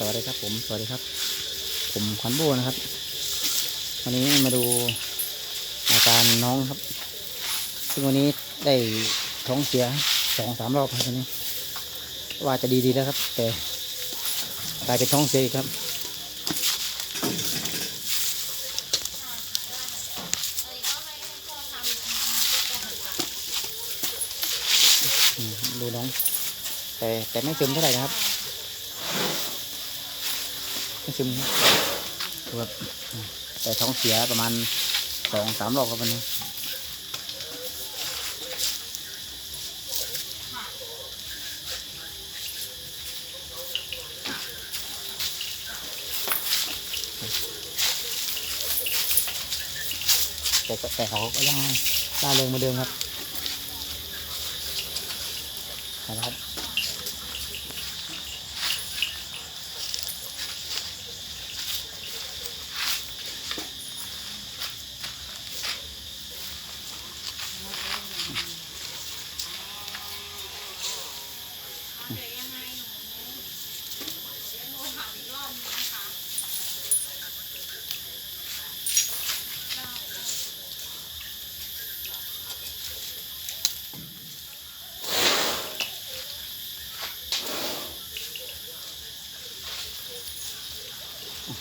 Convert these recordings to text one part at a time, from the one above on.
สวัสดีครับ ผมสวัสดีครับ ผมขวัญโบนะครับ วันนี้มาดูอาการน้องครับ ซึ่งวันนี้ได้ท้องเสียสองสามรอบครับวันนี้ ว่าจะดีๆแล้วครับ แต่กลายเป็นท้องเสียอีกครับดูน้อง แต่แต่ไม่ซึมเท่าไหร่นะครับ ซึมแบบแต่ท้องเสียประมาณสองสามรอบครับวันนี้แต่แต่เขาก็ยังล่าเริงเหมาเดิมครับนะครับ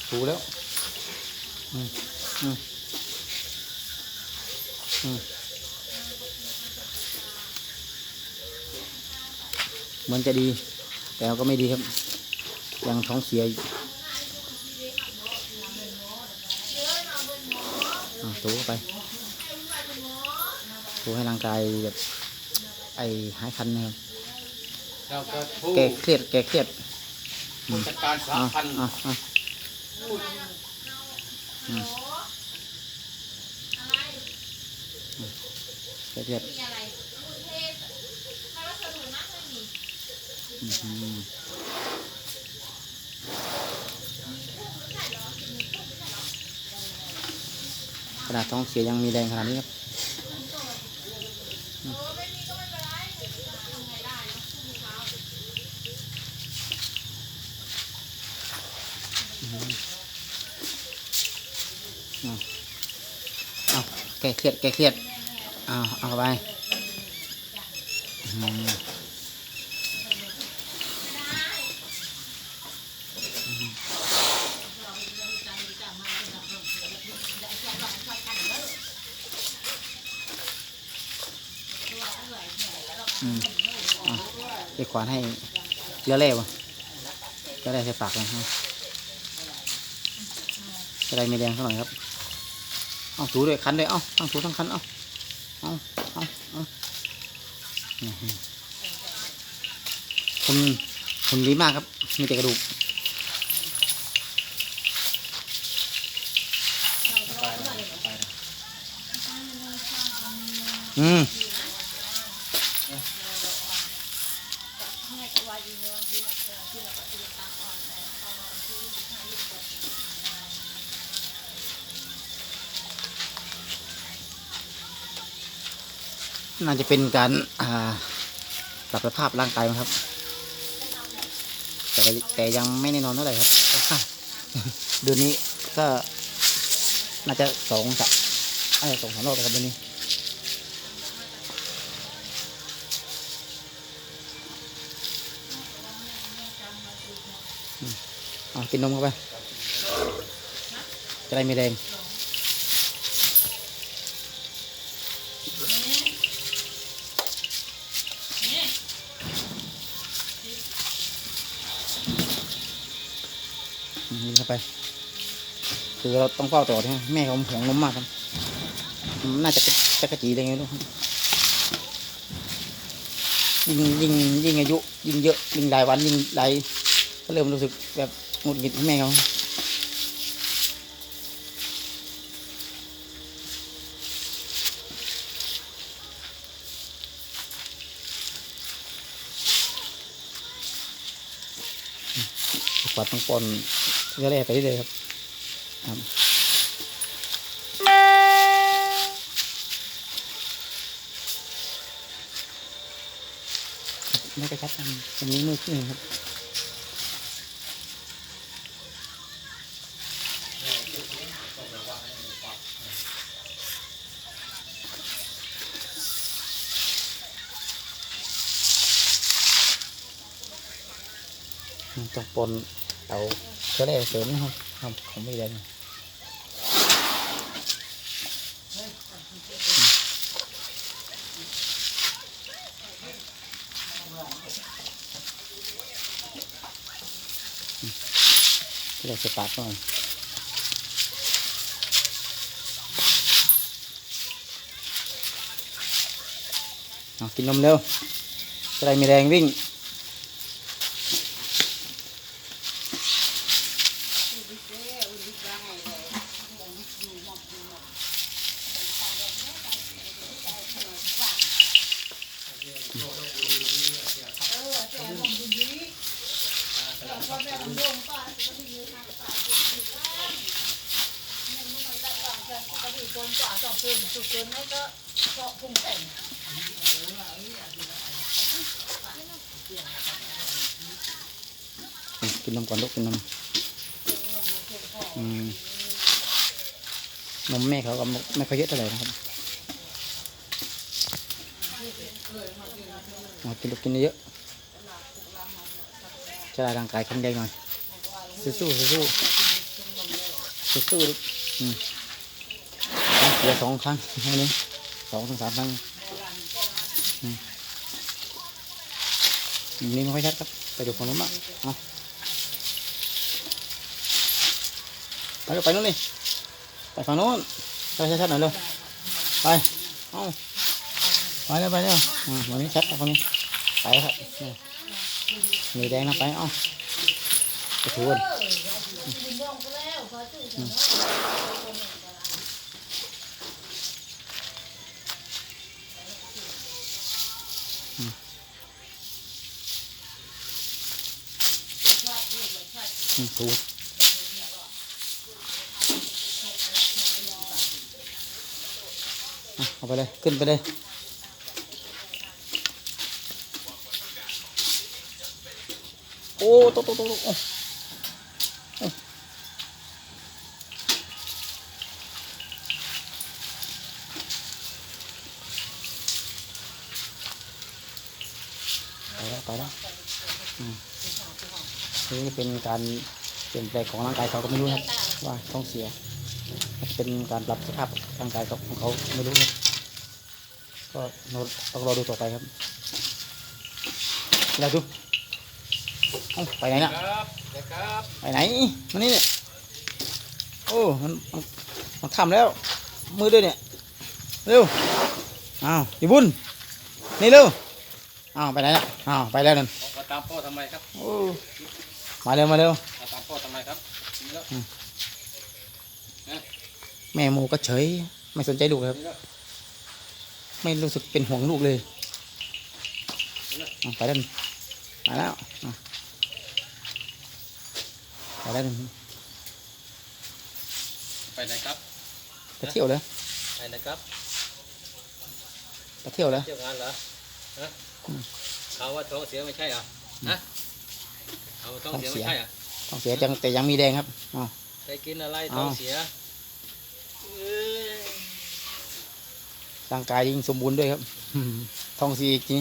ถูแล้ว อืมอืมอืมเหมือนจะดี แต่ก็ไม่ดีครับ ยังท้องเสียอยู่อะถูเข้าไปถูให้ร่างกายแบบไอหายคันนะครับเราก็ผู้แกเครียดแกเครียดผู้จัดการสาอะพัน ธ์อะอะอืมแกเครียดมีอะไรกรุงเทพถ้าวัสดุมากไม่มีอื้อหือขนาดท้องเสียยังมีแดงขนาดนี้ครับ เออไม่มีก็ไม่เป็นไรทำไงได้เนอะพรุ่งนี้เช้า เอา แก้เครียดแก้เครียดเอาเอาไปอื้อหืออืมเอาไปขวานให้เกลือแร่วะเกลือแร่ใส่ปากเลยฮะจะได้ไม่แดงเท่าไหร่ครับ เอาถูด้วยคันด้วยเอาทั้งถูทั้งคันเอาเอาเอาเอาคุณคุณดีมากครับ มีแต่กระดูกอืม น่าจะเป็นการปรับสภาพร่างกายมั้งครับ แต่แต่ยังไม่แน่นอนเท่าไหร่ครับเดือนนี้ก็น่าจะสองสามเอ้สองสามรอบครับเดือนนี้เอากินนมเข้าไป จะได้ม่แดง เข้าไป คือเราต้องเฝ้าตลอดนะแม่เขาห่วงนมมากครับ น่าจะจะกระจีอะไรเงี้ยลูกยิ่งยิ่งยิ่งอายุยิ่งเยอะยิ่งหลายวันยิ่งหลายก็เริ่มรู้สึกแบบหงุดหงิดแม่เขากวาดต้องป้อน ก็แล่ไปเรื่อยครับไม่กระชัดกันตรงนี้มือขึ้นครับต้องปนเอา เชื้อแร่เสริมนะครับครับของไม่แดงเดี๋ยวจะปาดหน่อยเอากินนมเร็วจะได้มีแรงวิ่ง กินนมก่อนลูกกินนมอืมนมแม่เขาก็ไม่ค่อยเยอะเท่าไหร่นะครับเอากินลูกกินเยอะจะได้ร่างกายแข็งแรงหน่อยสู้สู้สู้ๆลูกอืม เดี๋ยวสองครั้งวันนี้สองถึงสามครั้งนี่ไม่ค่อยชัดครับไปดูของนู้นบ้างไปลูไปนู้นนี่ไปฝั่งนู้นไปชัดๆหน่อยเร็วไปเอาไปเร็วไปเร็ววันนี้ชัดครับวันนี้ไปครับมีแดงนะไปเอาไปทวน อืมถูกอะเอาไปเลยขึ้นไปเลยโอ้โตโตโตโตโอ้โอ้ไปแล้วไปแล้วอืม นี่เป็นการเปลี่ยนแปลงของร่างกายเขาก็ไม่รู้นะครับว่าท้องเสีย เป็นการปรับสภาพร่างกายของเขาไม่รู้ครับก็ต้องรอดูต่อไปครับเราดูเอ้าไปไหนน่ะครับเด็กครับไปไหนมานี่เนี่ยโอ้มันมันมันค่ำแล้ว มือด้วยเนี่ยเร็วอ้าวอย่าบุญนี่เร็วอ้าวไปไหนน่ะอ้าวไปแล้วนั่นมาตามพ่อทำไมครับโอ้ มาเร็วมาเร็วมาตามพ่อทำไมครับนี่แล้วแม่โมก็เฉย ไม่สนใจลูกเลยครับนี่แล้วไม่รู้สึกเป็นห่วงลูกเลยเอาไปแล้วมาแล้วเอาไปแล้วไปไหนครับไปเที่ยวเลยไปไหนครับไปเที่ยวเลยเที่ยวงานเหรอฮะอืมเขาว่าท้องเสียไม่ใช่เหรอฮะ เขาว่าท้องเสียไม่ใช่เหรอต้องเสียจังแต่ยังมีแดงครับอ๋อไปกินอะไรอ้าวท้องเสียเอ้ยร่างกายยิ่งสมบูรณ์ด้วยครับอืมท้องเสียอีกที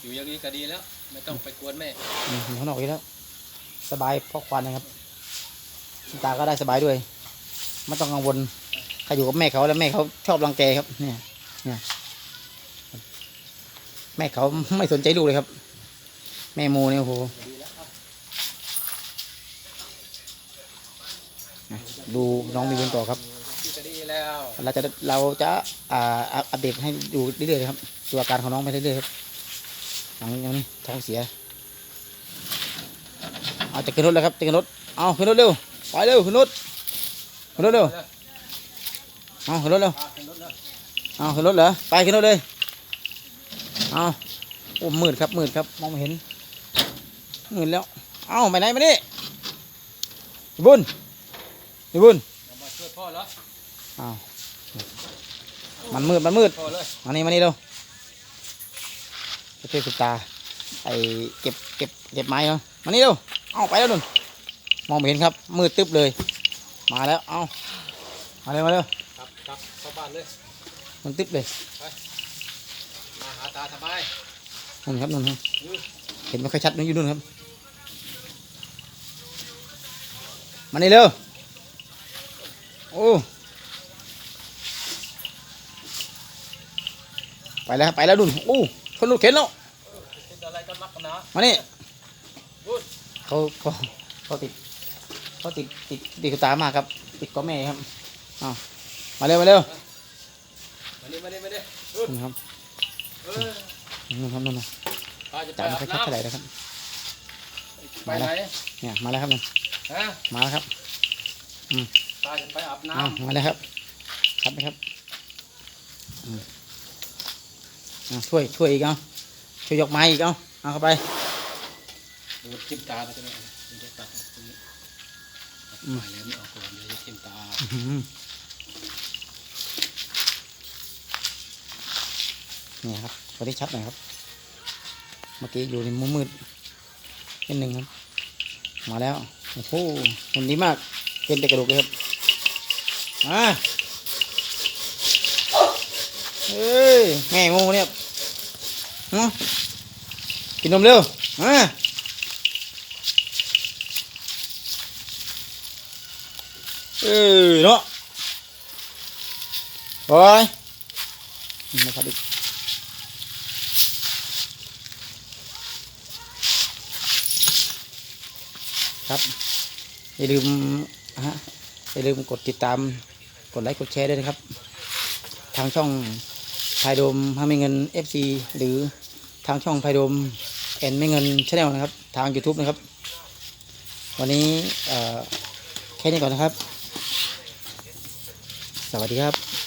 อยู่อย่างนี้ก็ดีแล้ว ไม่ต้องไปกวนแม่อืมอยู่ข้างนอกอีกแล้ว สบายเพราะควันนะครับคุณตาก็ได้สบายด้วย ไม่ต้องกังวลถ้าอยู่กับแม่เขาแล้วแม่เขาชอบรังแกครับ เนี่ย เนี่ย แม่เขาไม่สนใจลูกเลยครับ แม่โมเนี่ยโอ้โหอะดูน้องมีบุญต่อครับที่ก็ดีแล้วเราจะเราจะอ่าอัปอัปเดตให้ดูเรื่อยๆครับดูอาการของน้องไปเรื่อยๆครับหลังจากนี้ท้องเสียเอาจะขึ้นรถแล้วครับจะขึ้นรถเอาขึ้นรถเร็วไปเร็วขึ้นรถขึ้นรถเร็วเอาขึ้นรถเร็วอะขึ้นรถเลยเอาขึ้นรถเหรอไปขึ้นรถเลยเอาโอ้มืดครับมืดครับมองไม่เห็น มืดแล้ว เอาไปไหนมานี่พี่บุญพี่บุญเอามาช่วยพ่อเหรอเอามันมืดมันมืดพ่อเลยมานี่มานี่เร็วไปช่วยคุณตาไอเก็บเก็บเก็บไม้เนาะมานี่เร็วเอาไปแล้วนุ่นมองไม่เห็นครับมืดตึ๊บเลย มาแล้วเอามาเร็วมาเร็วกลับกลับเข้าบ้านเลยมันตึ๊บเลยมาหาตาสบายนุ่นครับนุ่นครับอืมเห็นไม่ค่อยชัดนู่นอยู่นู่นครับ มานี่เร็ว โอ้ ไปแล้วครับไปแล้วดุนโอ้ชนรถเข็นแล้วเป็นอะไรกันนักกันนะมานี่พูดเขาเขาเขาติดเขาติดติดติดกระตามากครับ ติดก็แม่ครับเอามาเร็วมาเร็วมานี่มานี่มานี่นี่ครับเออนู่นครับนู่นนะป้าจะไปจ่ายไม่อาค่อยบชัดน้ำเท่าไหร่นะครับไปไหนเนี่ยมาแล้วครับเนี่ยฮะ มาแล้วครับป้าจะไปอาบน้เอามาแล้วครับชัดไหมครับอืมเอาช่วยช่วยอีกเอาช่วยยกไม้อีกเอาเอาเข้าไปำดูจิ้มตาแล้วก็ได้มันจะตัดตรงนี้ตัดไปแล้วไม่ออกก่อนเดี๋ยวจะจิ้มตาอื้อหือเนี่ยครับพอได้ชัดหน่อยครับ เมื่อกี้อยู่ในมุมมืดนิดหนึ่งครับ มาแล้ว โอ้โหมันดีมากเป็นแต่กระดูกเลยครับมาเฮ้ยแม่งูเนี่ยฮะกินนมเร็วมาเออเนาะโอ้ยมาครับอีก ครับ อย่าลืมฮะอย่าลืมกดติดตามกดไลค์กดแชร์ด้วยนะครับ ทางช่องไพโดมถ้าไม่เงิน FC หรือทางช่องไพโดมแอนไม่เงินชาแนลนะครับ ทาง YouTube นะครับ วันนี้แค่นี้ก่อนนะครับ สวัสดีครับ